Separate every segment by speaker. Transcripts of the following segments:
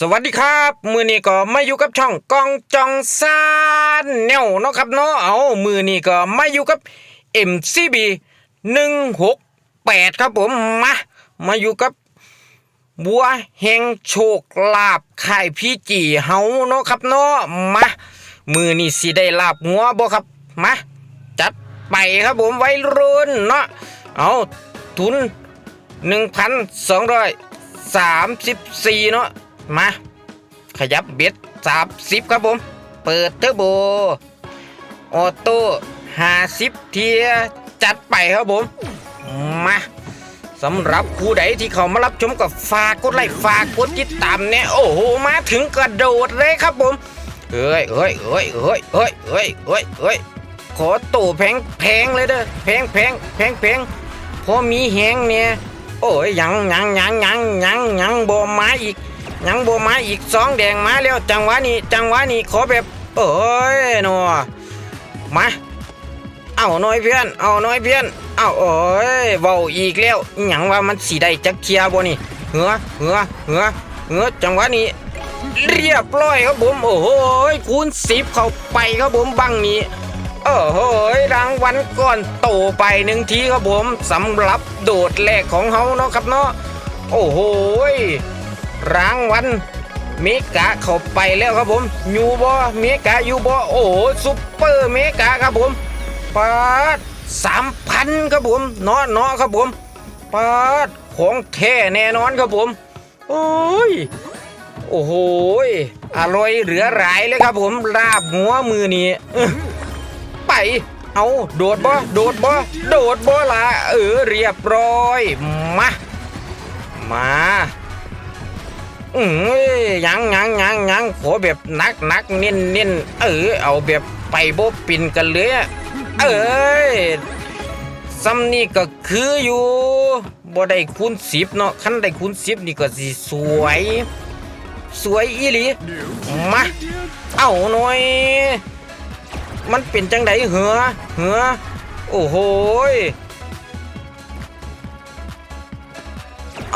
Speaker 1: สวัสดีครับ มือนี้ก็มาอยู่กับช่องกองจองซานแนวเนาะครับเนาะเอามือนี้ก็มาอยู่กับ MCB 168 ครับผมมามาอยู่กับบัวแห่งโชคลาภค่ายพี่จีเฮาเนาะครับเนาะมามือนี้สิได้ลาบหัวบ่ครับมาจัดไปครับผมไว้รุ่นเนาะเอาทุน 1,234 เนาะ มา ขยับเบ็ด30ครับผม เปิดเทอร์โบ ออโต้50เทียจัดไปครับผม มาสำหรับผู้ใดที่เขามารับชมกับฝากกดไลค์ฝากกดติดตามเนี่ยโอ้โหมาถึงกระโดดเลยครับผมเอ้ยเอ้ยเอ้ยเอ้ยเอ้ยเอ้ยเอ้ยเอ้ยขอตู่แพงแพงเลยเด้อแพงแพงแพงแพงพอมีแหงเนี่ยโอ้ยยังยังยังยังยังยังบ่มาอีก ยังบ่มาอีกสองแดงมาแล้วจังหวะนี้จังหวะนี้ขอแบบเอ้ยหนัวมาเอาน่อยเพื่อนเอาน่อยเพื่อนเอาเอ้ยเว้าอีกแล้วหยังว่ามันสีได้จักเทียบ่นี่เหือเหือเหือเหือจังหวะนี้ เรียบร้อยครับผมโอ้โหคูณสิบเข้าไปครับผมบังนี้โอ้โหรางวัลก้อนโตไปหนึ่งทีครับผมสำหรับโดดแรกของเฮาเนาะครับเนาะโอ้โห รางวัลเมกาเข้าไปแล้วครับผมอยู่บ่เมกาอยู่บ่โอ้โหซุปเปอร์เมกาครับผมปาดสามพันครับผมเนาะเนาะครับผมปาดของแท้แน่นอนครับผมโอ้ยโอ้โหยอร่อยเหลือหลายเลยครับผมลาบหัวมือนี้ไปเอาโดดบ่โดดบ่โดดบ่ละเออเรียบร้อยมามา อือยังยังยังยังขอแบบนักนักเน้นเน้นเออเอาแบบไปโบปินกันเลยเอ้ยซัมนี่ก็คืออยู่บ่ได้คูณสิบเนาะคันได้คูณสิบนี่ก็สิสวย สวยอีหลีมาเอาหน่อย มันเป็นจังไดเหรอเหรอโอ้โห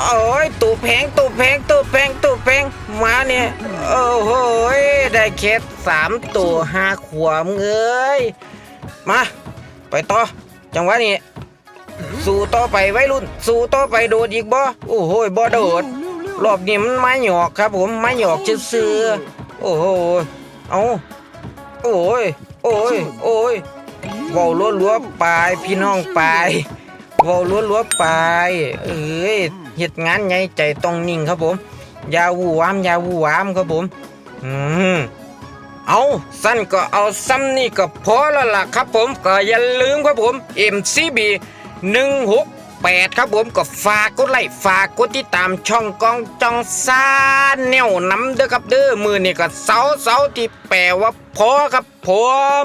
Speaker 1: โอ้ยตูแพงตูแพงตูแพงตูแพงมาเนี่ยโอ้โหยได้แค่สามตัวห้าขวบเอ้ยมา ไปต่อ จังหวะนี้สู้ต่อไปไว้รุ่น สู้ต่อไปโดดอีกบ่โอ้โหบ่โดด รอบนี้มันไม้หยอกครับ ผมไม้หยอกซื่อโอ้โหเอาโอ้ยโอ้ยโอ้ยเว้าลัวๆไปพี่น้องไปเว้าลัวๆไปเอ้ย เฮ็ดงานใหญ่ใจต้องนิ่งครับผมยาวูวามยาวูวามครับผมอืมเอาสั้นก็เอาซ้ำนี่ก็พอแล้วล่ะครับผมก็อย่าลืมครับผม MCB 16 8 ครับผมก็ฝากกดไลค์ฝากกดติดตามช่องกองจองซาแนวน้ำเด้อครับเด้อมือนี่ก็เสาเสาที่แปลว่าพอครับผม